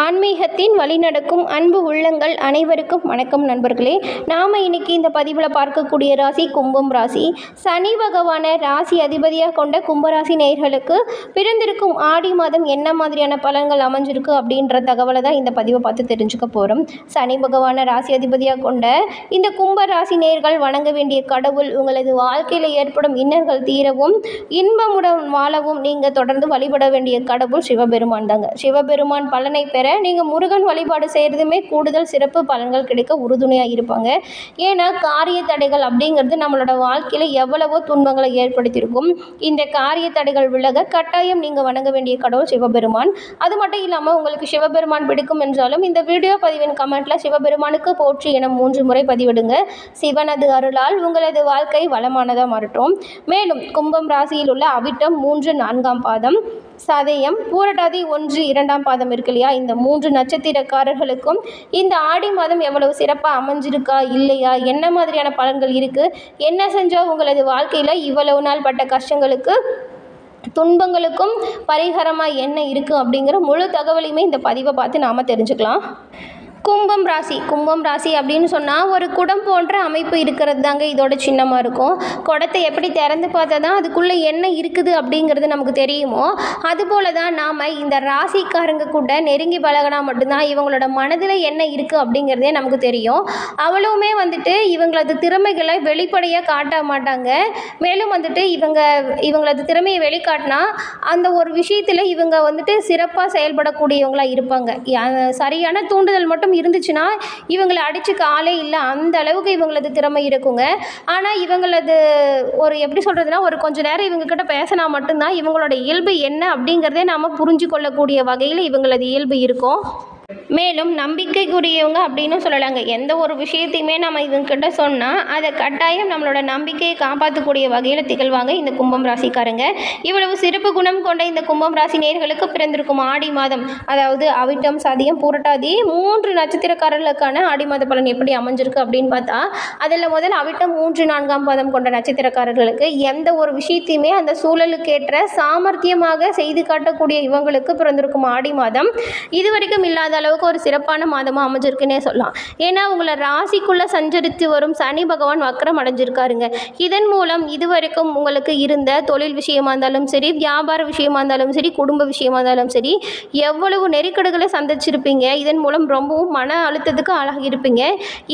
ஆன்மீகத்தின் வழிநடக்கும் அன்பு உள்ளங்கள் அனைவருக்கும் வணக்கம் நண்பர்களே. நாம் இன்னைக்கு இந்த பதிவில் பார்க்கக்கூடிய ராசி கும்பம் ராசி. சனி பகவான ராசி அதிபதியாக கொண்ட கும்பராசி நேயர்களுக்கு பிறந்திருக்கும் ஆடி மாதம் என்ன மாதிரியான பலன்கள் அமைஞ்சிருக்கு அப்படின்ற தகவலை தான் இந்த பதிவை பார்த்து தெரிஞ்சுக்க போகிறோம் சனி பகவானை ராசி அதிபதியாக கொண்ட இந்த கும்ப ராசி நேயர்கள் வணங்க வேண்டிய கடவுள் உங்களது வாழ்க்கையில் ஏற்படும் இன்னல்கள் தீரவும் இன்பமுடன் வாழவும் நீங்கள் தொடர்ந்து வழிபட வேண்டிய கடவுள் சிவபெருமான் தாங்க. சிவபெருமான் பலனை பெற நீங்கள் முருகன் வழிபாடு செய்கிறதுமே கூடுதல் சிறப்பு பலன்கள் கிடைக்க உறுதுணையாக இருப்பாங்க. ஏன்னா காரிய தடைகள் அப்படிங்கிறது நம்மளோட வாழ்க்கையில் எவ்வளவோ துன்பங்களை ஏற்படுத்தியிருக்கும். இந்த காரிய தடைகள் விலக கட்டாயம் நீங்கள் வணங்க வேண்டிய கடவுள் சிவபெருமான். அது மட்டும் இல்லாமல் உங்களுக்கு சிவபெருமான் பிடிக்கும் என்றாலும் இந்த வீடியோ பதிவின் கமெண்ட்டில் சிவபெருமானுக்கு போற்றி என மூன்று முறை பதிவிடுங்க. சிவனது அருளால் உங்களது வாழ்க்கை வளமானதாக மாறட்டும். மேலும் கும்பம் ராசியில் உள்ள அவிட்டம் மூன்று நான்காம் பாதம். சதயம் பூரட்டாதி ஒன்று இரண்டாம் பாதம் இருக்கு இல்லையா? இந்த மூன்று நட்சத்திரக்காரர்களுக்கும் இந்த ஆடி மாதம் எவ்வளவு சிறப்பாக அமைஞ்சிருக்கா இல்லையா? என்ன மாதிரியான பலன்கள் இருக்குது என்ன செஞ்சால் உங்களது வாழ்க்கையில் இவ்வளவு நாள் பட்ட கஷ்டங்களுக்கு துன்பங்களுக்கும் பரிகாரமாக என்ன இருக்குது அப்படிங்கிற முழு தகவலையுமே இந்த பதிவை பார்த்து நாம் தெரிஞ்சுக்கலாம். கும்பம் ராசி. கும்பம் ராசி அப்படின்னு சொன்னால் ஒரு குடம் போன்ற அமைப்பு இருக்கிறது தாங்க இதோட சின்னமாக இருக்கும். குடத்தை எப்படி திறந்து பார்த்தா தான் அதுக்குள்ளே என்ன இருக்குது அப்படிங்கிறது நமக்கு தெரியுமோ அதுபோல தான் நாம் இந்த ராசிக்காரங்க கூட நெருங்கி பழகினா மட்டும்தான் இவங்களோட மனதில் என்ன இருக்குது அப்படிங்கிறதே நமக்கு தெரியும். அவளுமே வந்துட்டு இவங்களது திறமைகளை வெளிப்படையாக காட்ட மாட்டாங்க. மேலும் வந்துட்டு இவங்க இவங்களது திறமையை வெளிக்காட்டினா அந்த ஒரு விஷயத்தில் இவங்க வந்துட்டு சிறப்பாக செயல்படக்கூடியவங்களா இருப்பாங்க. சரியான தூண்டுதல் மட்டும் இருந்துச்சுன்னா இவங்களை அடிச்சுக்க ஆளே இல்லை. அந்த அளவுக்கு இவங்களது திறமை இருக்குங்க. ஆனால் இவங்களது ஒரு எப்படி சொல்கிறதுனா ஒரு கொஞ்ச நேரம் இவங்கக்கிட்ட பேசினா மட்டும்தான் இவங்களோட இயல்பு என்ன அப்படிங்கிறதே நாம் புரிஞ்சு கொள்ளக்கூடிய வகையில் இவங்களது இயல்பு இருக்கும். மேலும் நம்பிக்கைக்குரியவங்க அப்படின்னு சொல்லலாங்க. எந்த ஒரு விஷயத்தையுமே நம்ம இவங்ககிட்ட சொன்னால் அதை கட்டாயம் நம்மளோட நம்பிக்கையை காப்பாற்றக்கூடிய வகையில் திகழ்வாங்க இந்த கும்பம் ராசிக்காரங்க. இவ்வளவு சிறப்பு குணம் கொண்ட இந்த கும்பம் ராசி நேர்களுக்கு பிறந்திருக்கும் ஆடி மாதம் அதாவது அவிட்டம் சதியம் பூரட்டாதி மூன்று நட்சத்திரக்காரர்களுக்கான ஆடி மாத பலன் எப்படி அமைஞ்சிருக்கு அப்படின்னு பார்த்தா அதில் முதல் அவிட்டம் மூன்று நான்காம் பாதம் கொண்ட நட்சத்திரக்காரர்களுக்கு எந்த ஒரு விஷயத்தையுமே அந்த சூழலுக்கேற்ற சாமர்த்தியமாக செய்து காட்டக்கூடிய இவங்களுக்கு பிறந்திருக்கும் ஆடி மாதம். இதுவரைக்கும் இல்லாத அளவுக்கு ஒரு சிறப்பான மாதமாக அமைஞ்சிருக்குன்னே சொல்லலாம். ஏன்னா உங்களை ராசிக்குள்ளே சஞ்சரித்து வரும் சனி பகவான் வக்கரம் அடைஞ்சிருக்காருங்க. இதன் மூலம் இதுவரைக்கும் உங்களுக்கு இருந்த தொழில் விஷயமா இருந்தாலும் சரி வியாபார விஷயமா இருந்தாலும் சரி குடும்ப விஷயமா இருந்தாலும் சரி எவ்வளவு நெருக்கடுகளை சந்திச்சிருப்பீங்க. இதன் மூலம் ரொம்பவும் மன அழுத்தத்துக்கு ஆளாகியிருப்பீங்க.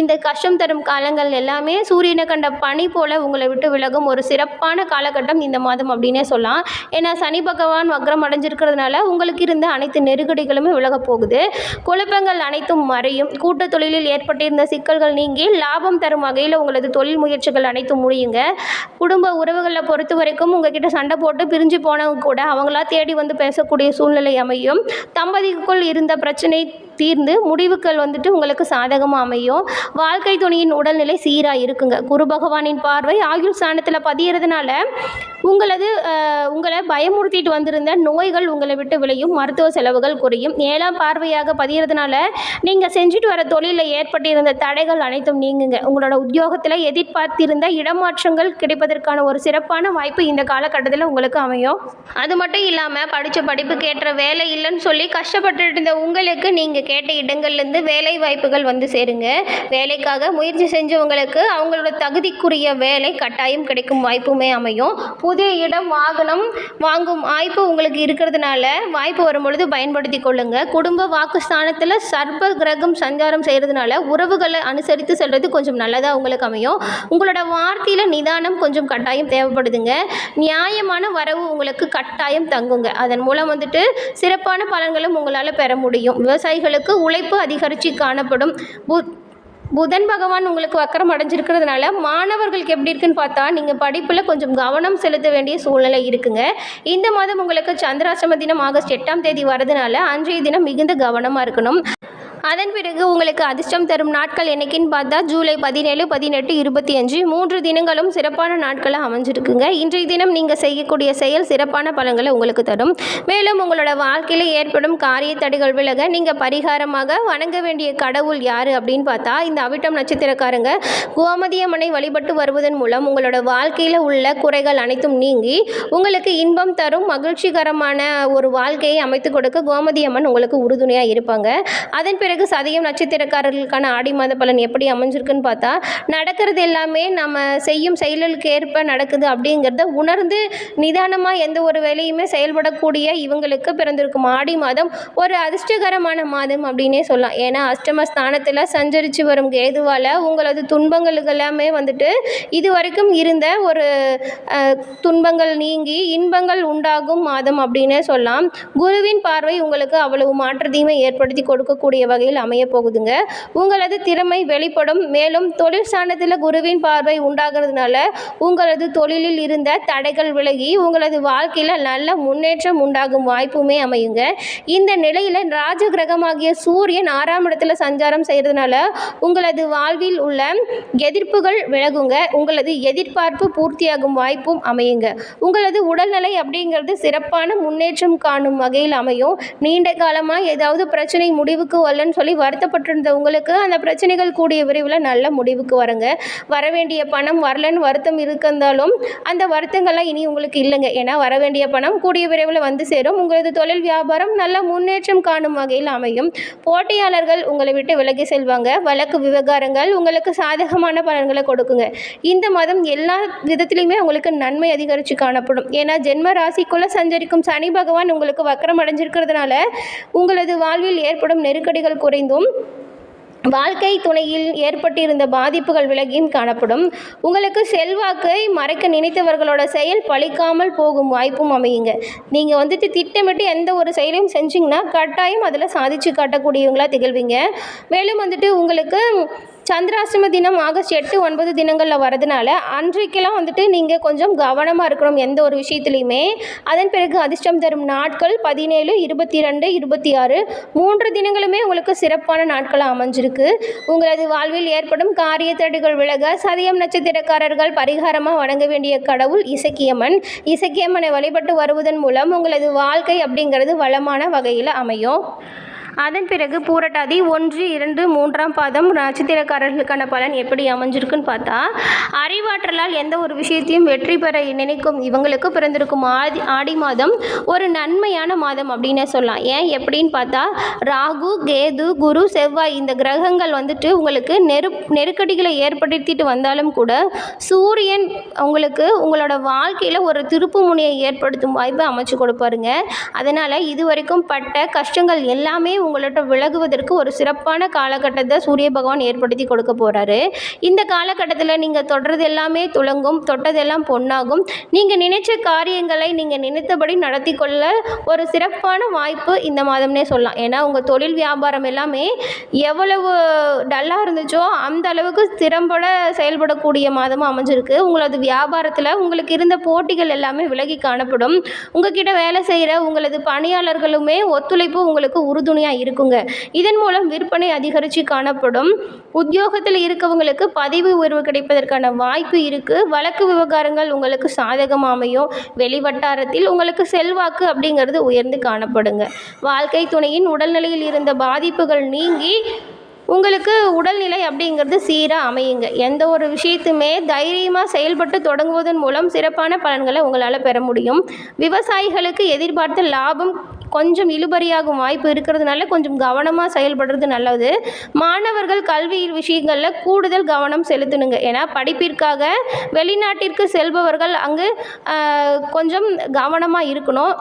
இந்த கஷ்டம் தரும் காலங்கள் எல்லாமே சூரியனை கண்ட பனி போல உங்களை விட்டு விலகும் ஒரு சிறப்பான காலகட்டம் இந்த மாதம் அப்படின்னே சொல்லலாம். ஏன்னா சனி பகவான் வக்ரம் அடைஞ்சிருக்கிறதுனால உங்களுக்கு இருந்த அனைத்து நெருக்கடிகளுமே விலகப் போகுது. குழப்பங்கள் அனைத்தும் மறையும். கூட்டு தொழிலில் ஏற்பட்டிருந்த சிக்கல்கள் நீங்கி லாபம் தரும் வகையில் உங்களது தொழில் முயற்சிகள் அனைத்தும் முடியுங்க. குடும்ப உறவுகளை பொறுத்த வரைக்கும் உங்ககிட்ட சண்டை போட்டு பிரிஞ்சு போனவங்க கூட அவங்களா தேடி வந்து பேசக்கூடிய சூழ்நிலை அமையும். தம்பதிக்குள் இருந்த பிரச்சனை தீர்ந்து முடிவுகள் வந்துட்டு உங்களுக்கு சாதகமாக அமையும். வாழ்க்கை துணியின் உடல்நிலை சீராக இருக்குங்க. குரு பகவானின் பார்வை ஆயுள் ஸ்தானத்தில் பதியறதுனால உங்களது உங்களை பயமுறுத்திட்டு வந்திருந்த நோய்கள் உங்களை விட்டு விளையும். மருத்துவ செலவுகள் குறையும். ஏழாம் பார்வையாக பதியறதுனால நீங்கள் செஞ்சுட்டு வர தொழிலில் ஏற்பட்டிருந்த தடைகள் அனைத்தும் நீங்குங்க. உங்களோட உத்தியோகத்தில் எதிர்பார்த்திருந்த இடமாற்றங்கள் கிடைப்பதற்கான ஒரு சிறப்பான வாய்ப்பு இந்த காலகட்டத்தில் உங்களுக்கு அமையும். அது மட்டும் இல்லாமல் படித்த படிப்புக்கு ஏற்ற வேலை இல்லைன்னு சொல்லி கஷ்டப்பட்டுட்டு இருந்த உங்களுக்கு நீங்கள் கேட்ட இடங்கள்லேருந்து வேலை வாய்ப்புகள் வந்து சேருங்க. வேலைக்காக முயற்சி செஞ்சவங்களுக்கு அவங்களோட தகுதிக்குரிய வேலை கட்டாயம் கிடைக்கும் வாய்ப்புமே அமையும். புதிய இடம் வாகனம் வாங்கும் வாய்ப்பு உங்களுக்கு இருக்கிறதுனால வாய்ப்பு வரும்பொழுது பயன்படுத்தி கொள்ளுங்க. குடும்ப வாக்குஸ்தானத்தில் சர்ப்ப கிரகம் சஞ்சாரம் செய்கிறதுனால உறவுகளை அனுசரித்து செல்வது கொஞ்சம் நல்லதாக உங்களுக்கு அமையும். உங்களோட வார்த்தையில் நிதானம் கொஞ்சம் கட்டாயம் தேவைப்படுதுங்க. நியாயமான வரவு உங்களுக்கு கட்டாயம் தங்குங்க. அதன் மூலம் வந்துட்டு சிறப்பான பலன்களும் உங்களால் பெற முடியும். விவசாயிகளுக்கு உழைப்பு அதிகரித்து காணப்படும். புதன் பகவான் உங்களுக்கு வக்கரம் அடைஞ்சிருக்கிறதுனால மாணவர்களுக்கு எப்படி இருக்குன்னு பார்த்தா நீங்கள் படிப்பில் கொஞ்சம் கவனம் செலுத்த வேண்டிய சூழ்நிலை இருக்குங்க. இந்த மாதம் உங்களுக்கு சந்திராசிரம தினம் ஆகஸ்ட் எட்டாம் தேதி வரதுனால அன்றைய தினம் மிகுந்த கவனமாக இருக்கணும். அதன் பிறகு உங்களுக்கு அதிர்ஷ்டம் தரும் நாட்கள் என்னைக்குன்னு பார்த்தா ஜூலை பதினேழு பதினெட்டு இருபத்தி அஞ்சு. மூன்று தினங்களும் சிறப்பான நாட்களாக அமைஞ்சிருக்குங்க. இன்றைய தினம் நீங்கள் செய்யக்கூடிய செயல் சிறப்பான பலன்களை உங்களுக்கு தரும். மேலும் உங்களோட வாழ்க்கையில் ஏற்படும் காரிய தடைகள் விலக நீங்கள் பரிகாரமாக வணங்க வேண்டிய கடவுள் யார் அப்படின்னு பார்த்தா இந்த அவிட்டம் நட்சத்திரக்காரங்க கோமதியம்மனை வழிபட்டு வருவதன் மூலம் உங்களோட வாழ்க்கையில் உள்ள குறைகள் அனைத்தும் நீங்கி உங்களுக்கு இன்பம் தரும் மகிழ்ச்சிகரமான ஒரு வாழ்க்கையை அமைத்து கொடுக்க கோமதியம்மன் உங்களுக்கு உறுதுணையாக இருப்பாங்க. அதன் பிறகு சதயம் நட்சத்திரக்காரர்களுக்கான ஆடி மாத பலன் எப்படி அமைஞ்சிருக்குன்னு பார்த்தா நடக்கிறது எல்லாமே நம்ம செய்யும் செயல்களுக்கு ஏற்ப நடக்குது அப்படிங்கிறத உணர்ந்து நிதானமாக எந்த ஒரு வேலையுமே செயல்படக்கூடிய இவங்களுக்கு பிறந்திருக்கும் ஆடி மாதம் ஒரு அதிர்ஷ்டகரமான மாதம் அப்படின்னே சொல்லலாம். ஏன்னா அஷ்டம ஸ்தானத்தில் சஞ்சரித்து வரும் கேதுவால் உங்களது துன்பங்களுக்கு எல்லாமே வந்துட்டு இது வரைக்கும் இருந்த ஒரு துன்பங்கள் நீங்கி இன்பங்கள் உண்டாகும் மாதம் அப்படின்னே சொல்லலாம். குருவின் பார்வை உங்களுக்கு அவ்வளவு மாற்றத்தையுமே ஏற்படுத்தி கொடுக்கக்கூடிய வகையில் அமைய போகுதுங்க. உங்களது திறமை வெளிப்படும். மேலும் தொழில் ஸ்தானத்தில் குருவின் பார்வை உண்டாகிறதுனால உங்களது தொழிலில் இருந்த தடைகள் விலகி உங்களது வாழ்க்கையில் நல்ல முன்னேற்றம் உண்டாகும் வாய்ப்புமே அமையுங்க. இந்த நிலையில் ராஜ கிரகமாகிய சூரியன் ஆறாம் இடத்துல சஞ்சாரம் செய்கிறதுனால உங்களது வாழ்வில் உள்ள எதிர்ப்புகள் விலகுங்க. உங்களது எதிர்பார்ப்பு பூர்த்தியாகும் வாய்ப்பும் அமையுங்க. உங்களது உடல்நிலை அப்படிங்கிறது சிறப்பான முன்னேற்றம் காணும் வகையில் அமையும். நீண்ட காலமாக ஏதாவது பிரச்சனை முடிவுக்கு வரலன்னு சொல்லி வருத்தப்பட்டிருந்த உங்களுக்கு அந்த பிரச்சனைகள் கூடிய விரைவில் நல்ல முடிவுக்கு வருங்க. வர வேண்டிய பணம் வரலன்னு வருத்தம் இருந்தாலும் அந்த வருத்தங்கள்லாம் இனி உங்களுக்கு இல்லைங்க. ஏன்னா வர வேண்டிய பணம் கூடிய விரைவில் வந்து சேரும். உங்களது தொழில் வியாபாரம் நல்ல முன்னேற்றம் காணும் வகையில் அமையும். போட்டியாளர்கள் உங்களை விட்டு விலகி செல்வாங்க. வழக்கு விவகாரங்கள் உங்களுக்கு சாதகமான பலன்களை கொடுக்குங்க. இந்த மாதம் எல்லா விதத்திலையுமே உங்களுக்கு நன்மை அதிகரித்து காணப்படும். ஏன்னா ஜென்ம ராசிக்குள்ளே சஞ்சரிக்கும் சனி பகவான் உங்களுக்கு வக்கரம் அடைஞ்சிருக்கிறதுனால உங்களது வாழ்வில் ஏற்படும் நெருக்கடிகள் குறைந்தும் வாழ்க்கை துணையில் ஏற்பட்டிருந்த பாதிப்புகள் விலகியும் காணப்படும். உங்களுக்கு செல்வாக்கை மறைக்க நினைத்தவர்களோட செயல் பழிக்காமல் போகும் வாய்ப்பும் அமையுங்க. நீங்கள் வந்துட்டு திட்டமிட்டு எந்த ஒரு செயலையும் செஞ்சிங்கன்னா கட்டாயம் அதில் சாதிச்சு காட்டக்கூடியவங்களா திகழ்வீங்க. மேலும் வந்துட்டு உங்களுக்கு சந்திராசிரம தினம் ஆகஸ்ட் எட்டு ஒன்பது தினங்களில் வரதுனால அன்றைக்கெல்லாம் வந்துட்டு நீங்கள் கொஞ்சம் கவனமாக இருக்கணும் எந்த ஒரு விஷயத்துலையுமே. அதன் பிறகு அதிர்ஷ்டம் தரும் நாட்கள் பதினேழு இருபத்தி ரெண்டு இருபத்தி ஆறு மூன்று தினங்களுமே உங்களுக்கு சிறப்பான நாட்களாக அமைஞ்சிருக்கு. உங்களது வாழ்வில் ஏற்படும் காரிய தடைகள் விலக சதயம் நட்சத்திரக்காரர்கள் பரிகாரமாக வணங்க வேண்டிய கடவுள் இசக்கியம்மன். இசக்கியம்மனை வழிபட்டு வருவதன் மூலம் உங்களது வாழ்க்கை அப்படிங்கிறது வளமான வகையில் அமையும். அதன் பிறகு பூரட்டாதி ஒன்று இரண்டு மூன்றாம் பாதம் நட்சத்திரக்காரர்களுக்கான பலன் எப்படி அமைஞ்சிருக்குன்னு பார்த்தா அறிவாற்றலால் எந்த ஒரு விஷயத்தையும் வெற்றி பெற நினைக்கும் இவங்களுக்கு பிறந்திருக்கும் ஆதி ஆடி மாதம் ஒரு நன்மையான மாதம் அப்படின்னே சொல்லலாம். ஏன் எப்படின்னு பார்த்தா ராகு கேது குரு செவ்வாய் இந்த கிரகங்கள் வந்துட்டு உங்களுக்கு நெரு நெருக்கடிகளை ஏற்படுத்திட்டு வந்தாலும் கூட சூரியன் உங்களுக்கு உங்களோட வாழ்க்கையில் ஒரு திருப்பு முனையை ஏற்படுத்தும் வாய்ப்பை அமைச்சு கொடுப்பாருங்க. அதனால் இது வரைக்கும் பட்ட கஷ்டங்கள் எல்லாமே உங்கள்ட்ட விலகுவதற்கு ஒரு சிறப்பான காலகட்டத்தை சூரிய பகவான் ஏற்படுத்தி கொடுக்க போகிறாரு இந்த காலகட்டத்தில் நீங்கள் தொடர்றது எல்லாமே துளங்கும் தொட்டதெல்லாம் பொன்னாகும். நீங்கள் நினைச்ச காரியங்களை நீங்கள் நினைத்தபடி நடத்தி கொள்ள ஒரு சிறப்பான வாய்ப்பு இந்த மாதம்னே சொல்லலாம். ஏன்னா உங்கள் தொழில் வியாபாரம் எல்லாமே எவ்வளவு டல்லாக இருந்துச்சோ அந்த அளவுக்கு திறம்பட செயல்படக்கூடிய மாதமாக அமைஞ்சிருக்கு. உங்களது வியாபாரத்தில் உங்களுக்கு இருந்த போட்டிகள் எல்லாமே விலகி காணப்படும். உங்ககிட்ட வேலை செய்கிற உங்களது பணியாளர்களுமே ஒத்துழைப்பு உங்களுக்கு உறுதுணையாக இருக்குங்க. இதன் மூலம் விற்பனை அதிகரித்து காணப்படும். உத்தியோகத்தில் இருக்கவங்களுக்கு பதவி உயர்வு கிடைப்பதற்கான வாய்ப்பு இருக்குது வழக்கு விவகாரங்கள் உங்களுக்கு சாதகமாக அமையும். வெளிவட்டாரத்தில் உங்களுக்கு செல்வாக்கு அப்படிங்கிறது உயர்ந்து காணப்படுங்க. வாழ்க்கை துணையின் உடல்நிலையில் இருந்த பாதிப்புகள் நீங்கி உங்களுக்கு உடல்நிலை அப்படிங்கிறது சீராக அமையுங்க. எந்த ஒரு விஷயத்துமே தைரியமாக செயல்பட்டு தொடங்குவதன் மூலம் சிறப்பான பலன்களை உங்களால் பெற முடியும். விவசாயிகளுக்கு எதிர்பார்த்த லாபம் கொஞ்சம் இழுபறியாகும் வாய்ப்பு இருக்கிறதுனால கொஞ்சம் கவனமாக செயல்படுறது நல்லது. மாணவர்கள் கல்வி விஷயங்களில் கூடுதல் கவனம் செலுத்தணுங்க. ஏன்னா படிப்பிற்காக வெளிநாட்டிற்கு செல்பவர்கள் அங்கு கொஞ்சம் கவனமாக இருக்கணும்.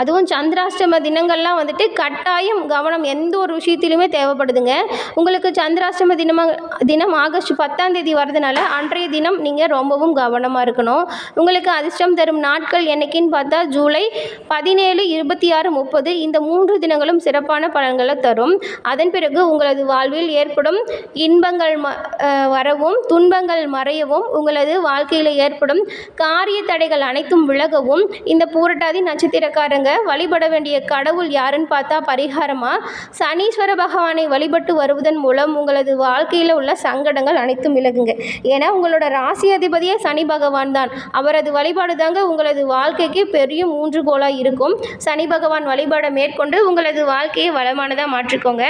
அதுவும் சந்திராஷ்டம தினங்கள்லாம் வந்துட்டு கட்டாயம் கவனம் எந்த ஒரு விஷயத்திலுமே தேவைப்படுதுங்க. உங்களுக்கு சந்திராஷ்டம தினமாக தினம் ஆகஸ்ட் பத்தாம் தேதி வரதுனால அன்றைய தினம் நீங்கள் ரொம்பவும் கவனமாக இருக்கணும். உங்களுக்கு அதிர்ஷ்டம் தரும் நாட்கள் என்னைக்குன்னு பார்த்தா ஜூலை பதினேழு இருபத்தி ஆறு முப்பது. இந்த மூன்று தினங்களும் சிறப்பான பலன்களை தரும். அதன் பிறகு உங்களது வாழ்வில் ஏற்படும் இன்பங்கள் ம வரவும் துன்பங்கள் மறையவும் உங்களது வாழ்க்கையில் ஏற்படும் காரிய தடைகள் அனைத்தும் விலகவும் இந்த பூரட்டாதி நட்சத்திரக்கார பாருங்க வழிபட வேண்டிய கடவுள் யாருன்னு பார்த்தா பரிகாரமாக சனீஸ்வர பகவானை வழிபட்டு வருவதன் மூலம் உங்களது வாழ்க்கையில் உள்ள சங்கடங்கள் அனைத்தும் விலகுங்க. ஏன்னா உங்களோட ராசி அதிபதியே சனி பகவான் தான். அவரது வழிபாடு தாங்க உங்களது வாழ்க்கைக்கு பெரிய மூன்றுகோலாக இருக்கும். சனி பகவான் வழிபாடை மேற்கொண்டு உங்களது வாழ்க்கையை வளமானதாக மாற்றிக்கோங்க.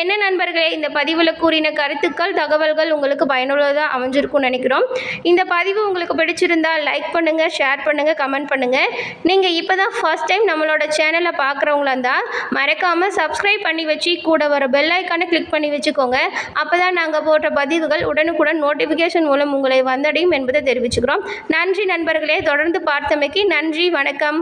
என்ன நண்பர்களே இந்த பதிவில் கூறின கருத்துக்கள் தகவல்கள் உங்களுக்கு பயனுள்ளதாக அமைஞ்சிருக்கும்னு நினைக்கிறோம். இந்த பதிவு உங்களுக்கு பிடிச்சிருந்தால் லைக் பண்ணுங்கள் ஷேர் பண்ணுங்கள் கமெண்ட் பண்ணுங்கள் நீங்கள் இப்போ தான் ஃபர்ஸ்ட் டைம் நம்மளோட சேனலை பார்க்குறவங்களா இருந்தால் மறக்காமல் சப்ஸ்கிரைப் பண்ணி வச்சு கூட வர பெல் ஐக்கானை கிளிக் பண்ணி வச்சுக்கோங்க. அப்போ தான் நாங்கள் போட்ட பதிவுகள் உடனுக்குடன் நோட்டிஃபிகேஷன் மூலம் உங்களை வந்தடையும் என்பதை தெரிவிச்சுக்கிறோம். நன்றி நண்பர்களே தொடர்ந்து பார்த்தமைக்கு நன்றி வணக்கம்.